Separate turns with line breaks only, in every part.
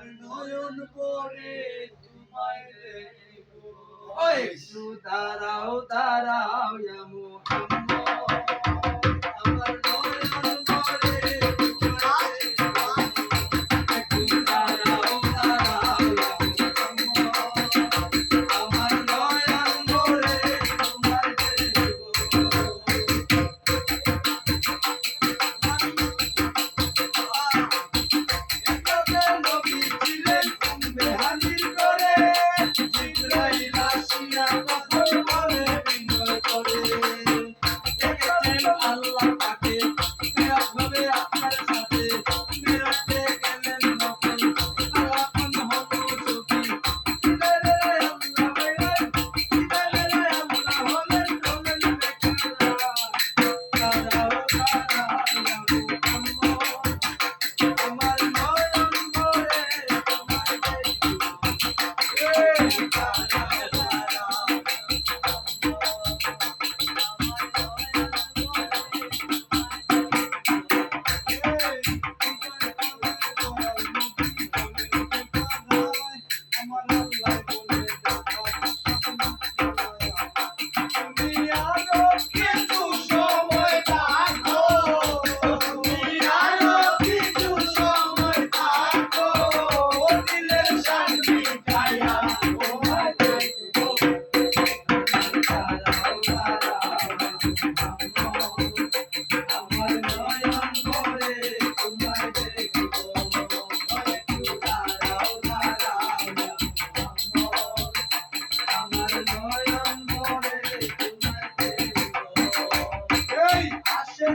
আমার নয়ন পরে তোমায় দেখব।
দাঁড়াও দাঁড়াও Muhammad Amen.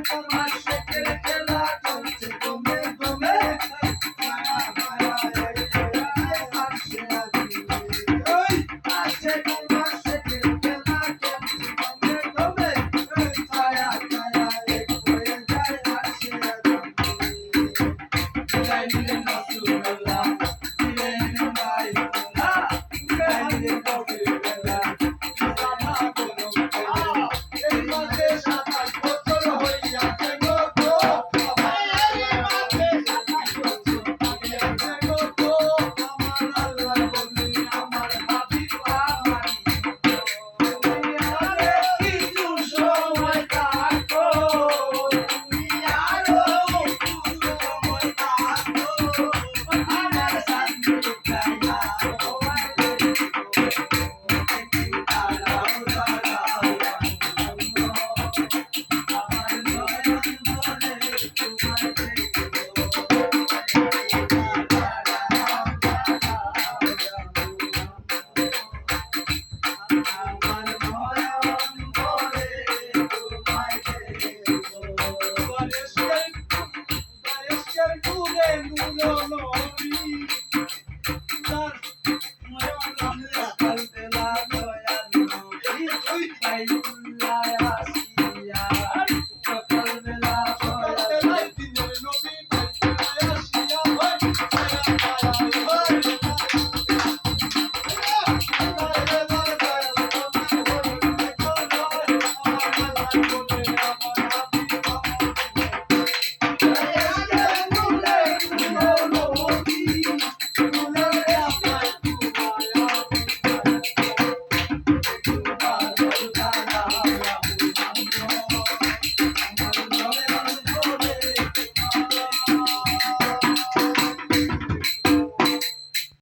for my Arkadaşlar